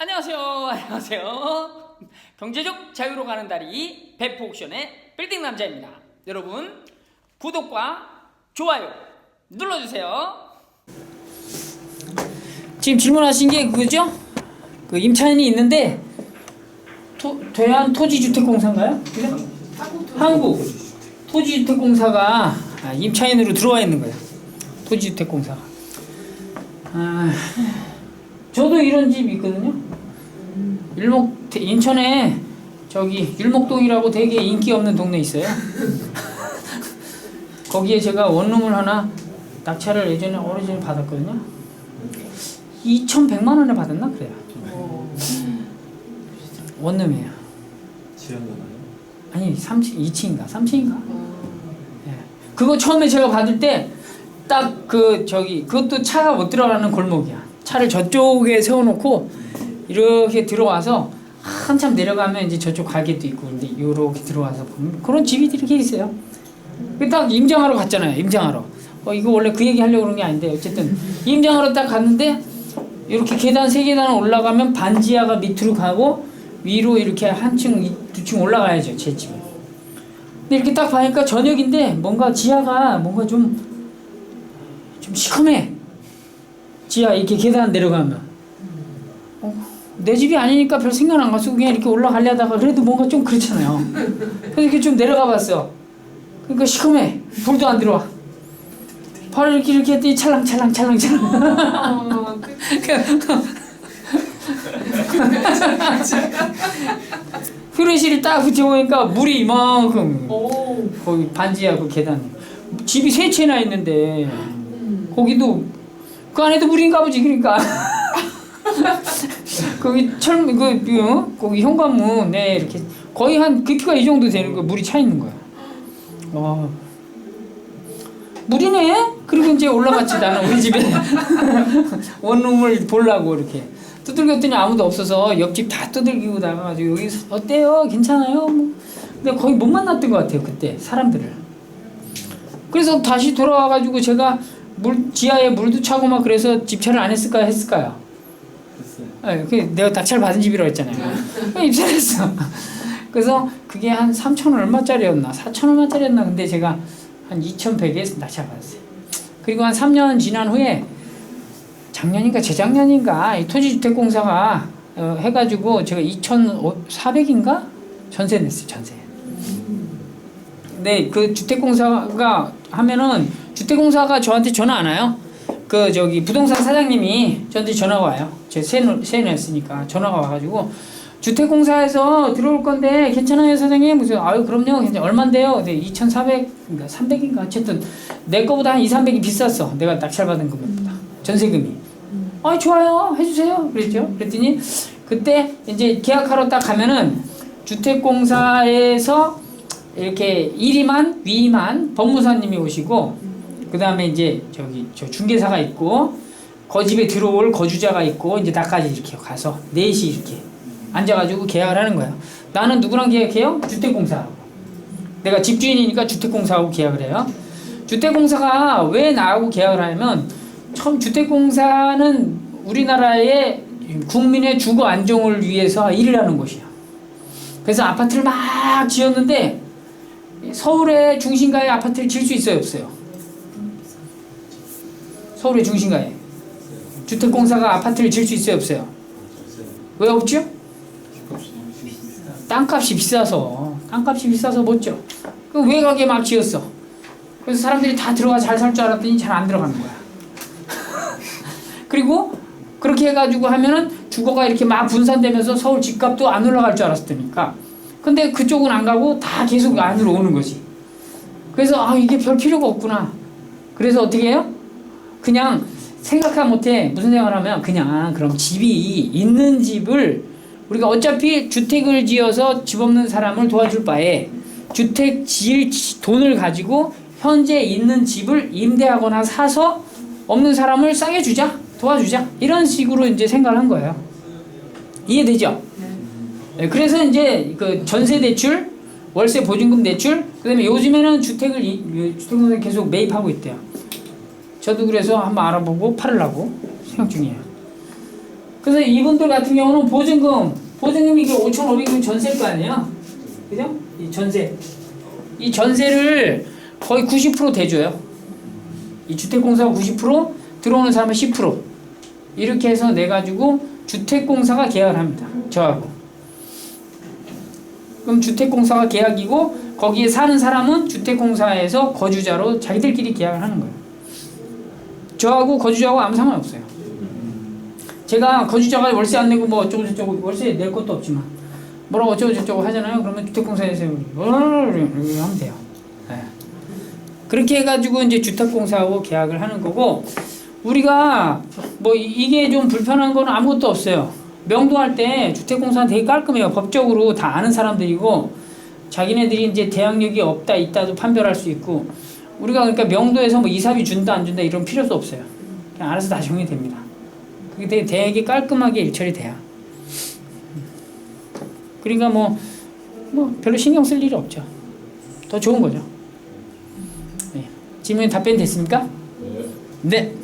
안녕하세요. 안녕하세요. 경제적 자유로 가는 다리 배포 옥션의 빌딩 남자입니다. 여러분 구독과 좋아요 눌러주세요. 지금 질문하신 게 그거죠? 그 임차인이 있는데 토, 대한 토지주택공사인가요? 그죠? 한국 토지주택공사가 아, 임차인으로 들어와 있는 거예요. 토지주택공사가. 아, 저도 이런 집이 있거든요. 율목 인천에 저기 율목동이라고 되게 인기 없는 동네 있어요. 거기에 제가 원룸을 하나 낙찰을 예전에 오래전에 받았거든요. 2,100만 원에 받았나 그래요. 원룸이에요. 아니 3층, 2층인가 3층인가. 예. 그거 처음에 제가 받을 때 딱 그 저기 그것도 차가 못 들어가는 골목이야. 차를 저쪽에 세워놓고 이렇게 들어와서 한참 내려가면 이제 저쪽 가게도 있고 근데 요렇게 들어와서 보면 그런 집이 이렇게 있어요. 그딱 임장하러 갔잖아요. 임장하러. 어 이거 원래 그 얘기 하려고 그런 게 아닌데 어쨌든 임장하러 딱 갔는데 이렇게 계단 세 계단 올라가면 반지하가 밑으로 가고 위로 이렇게 한층 두 층 올라가야죠 제 집은. 근데 이렇게 딱 봐니까 저녁인데 뭔가 지하가 뭔가 좀 좀 시커매. 지하 이렇게 계단 내려가면. 어, 내 집이 아니니까 별 생각 안 가서 그냥 이렇게 올라가려다가 그래도 뭔가 좀 그렇잖아요. 그래서 이렇게 좀 내려가 봤어. 그러니까 시커매. 불도 안 들어와. 바로 이렇게 이렇게 했더니 찰랑찰랑 찰랑찰랑. 휴게실이 딱 붙여보니까 물이 이만큼 오. 거기 반지하 그 계단 집이 세 채나 있는데 거기도 그 안에도 물인가 보지 그러니까 거기 철 그 그, 어? 거기 현관문에 이렇게 거의 한 깊이가 이 정도 되는 거 물이 차 있는 거야. 와 물이네. 그리고 이제 올라갔지 나는 우리 집에 원룸을 보려고 이렇게 두들겼더니 아무도 없어서 옆집 다 두들기고 나가가지고 여기 어때요? 괜찮아요? 뭐. 근데 거의 못 만났던 것 같아요 그때 사람들을. 그래서 다시 돌아와가지고 제가 물 지하에 물도 차고 막 그래서 집차를 안 했을까 했을까요? 했어요. 예, 그 내가 낙찰 받은 집이라고 했잖아요. 그냥 입찰했어. 그래서 그게 한 3천 얼마짜리였나, 4천 얼마짜리였나. 근데 제가 한 2,100에 낙찰 받았어요. 그리고 한 3년 지난 후에 작년인가 재작년인가 이 토지주택공사가 어, 해가지고 제가 2,400인가 전세 냈어요. 전세. 근데 그 주택공사가 하면은 주택공사가 저한테 전화 안 와요. 그 저기 부동산 사장님이 저한테 전화가 와요. 제 세는 세냈으니까 전화가 와가지고 주택공사에서 들어올 건데 괜찮아요 사장님 무슨 아유 그럼요 괜찮 얼마인데요? 근데 2,400인가 300인가 어쨌든 내 거보다 한 2, 300이 비쌌어. 내가 낙찰 받은 금액보다 전세금이. 아 좋아요 해주세요 그랬죠. 그랬더니 그때 이제 계약하러 딱 가면은 주택공사에서 이렇게 일이만 위만 법무사님이 오시고 그 다음에 이제 저기 저 중개사가 있고 거 집에 들어올 거주자가 있고 이제 나까지 이렇게 가서 넷이 이렇게 앉아가지고 계약을 하는 거예요. 나는 누구랑 계약해요? 주택공사하고. 내가 집주인이니까 주택공사하고 계약을 해요. 주택공사가 왜 나하고 계약을 하냐면 처음 주택공사는 우리나라의 국민의 주거 안정을 위해서 일을 하는 곳이야. 그래서 아파트를 막 지었는데 서울의 중심가에 아파트를 지을 수 있어요, 없어요? 서울의 중심가에 주택공사가 아파트를 지을 수 있어요, 없어요? 왜 없죠? 땅값이 비싸서 땅값이 비싸서 못 져. 그 외곽에 막 지었어. 그래서 사람들이 다 들어가 잘 살 줄 알았더니 잘 안 들어가는 거야. 그리고 그렇게 해가지고 하면은 주거가 이렇게 막 분산되면서 서울 집값도 안 올라갈 줄 알았으니까. 근데 그쪽은 안 가고 다 계속 안으로 오는 거지. 그래서 아 이게 별 필요가 없구나. 그래서 어떻게 해요? 그냥 생각하 못해 무슨 생각을 하면 그냥 그럼 집이 있는 집을 우리가 어차피 주택을 지어서 집 없는 사람을 도와줄 바에 주택 지을 지- 돈을 가지고 현재 있는 집을 임대하거나 사서 없는 사람을 싸게 주자 도와주자 이런 식으로 이제 생각을 한 거예요 이해되죠? 네, 그래서 이제 그 전세 대출, 월세 보증금 대출, 그다음에 요즘에는 주택을 이- 주택을 계속 매입하고 있대요. 저도 그래서 한번 알아보고 팔으려고 생각 중이에요. 그래서 이분들 같은 경우는 보증금, 보증금이 이게 5,500원 전세일 거 아니에요? 그죠? 이 전세. 이 전세를 거의 90% 대줘요. 이 주택공사가 90%, 들어오는 사람은 10%. 이렇게 해서 내가지고 주택공사가 계약을 합니다. 저하고. 그럼 주택공사가 계약이고 거기에 사는 사람은 주택공사에서 거주자로 자기들끼리 계약을 하는 거예요. 저하고 거주자하고 아무 상관없어요. 제가 거주자가 월세 안 내고 뭐 어쩌고 저쩌고 월세 낼 것도 없지만 뭐라고 어쩌고 저쩌고 하잖아요. 그러면 주택공사에서 이렇게 하면 돼요. 네. 그렇게 해가지고 이제 주택공사하고 계약을 하는 거고 우리가 뭐 이- 이게 좀 불편한 거는 아무것도 없어요. 명도할 때 주택공사는 되게 깔끔해요. 법적으로 다 아는 사람들이고 자기네들이 이제 대항력이 없다 있다도 판별할 수 있고 우리가 그러니까 명도에서 뭐 이사비 준다 안 준다 이런 필요도 없어요. 그냥 알아서 다 정리됩니다. 그게 되게, 되게 깔끔하게 일처리 돼요. 그러니까 뭐, 뭐 별로 신경 쓸 일이 없죠. 더 좋은 거죠. 네. 질문 답변 됐습니까? 네. 네.